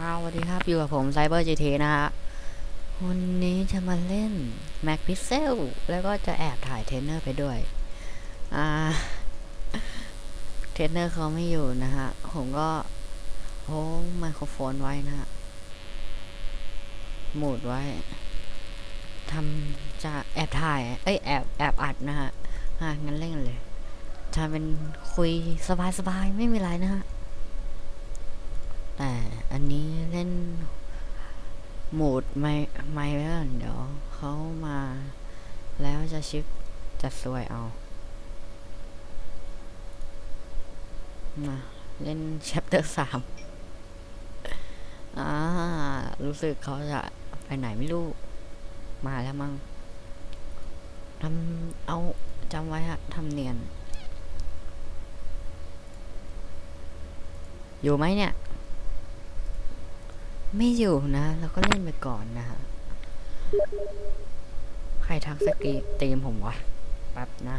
อ้าสวัสดีครับ อยู่กับผมไซเบอร์จีทีนะฮะ วันนี้จะมาเล่น Mac Pixel แล้วก็จะแอบถ่ายเทรนเนอร์ไปด้วย อ่า เทรนเนอร์เขาไม่อยู่นะฮะ ผมก็โอ้ไมโครโฟนไว้นะฮะ หมุดไว้ ทำจะแอบถ่าย เอ้ย แอบแอบอัดนะฮะ อะ งั้นเล่นกันเลยทำเป็นคุยสบายๆ ไม่มีไรนะฮะ อันนี้เล่นโหมดไม่ไม่ไว้ก่อนเดี๋ยวเขามา แล้วจะชิปจะสวยเอา มา เล่น chapter สามอ่า รู้สึกเขาจะไปไหนไม่รู้ มาแล้วมั้งทำเอาจำไว้ฮะทำเนียน อยู่ไหมเนี่ย ไม่อยู่นะ เราก็เล่นไปก่อนนะฮะ ใครทักสกรีตีมผมวะ แป๊บนะ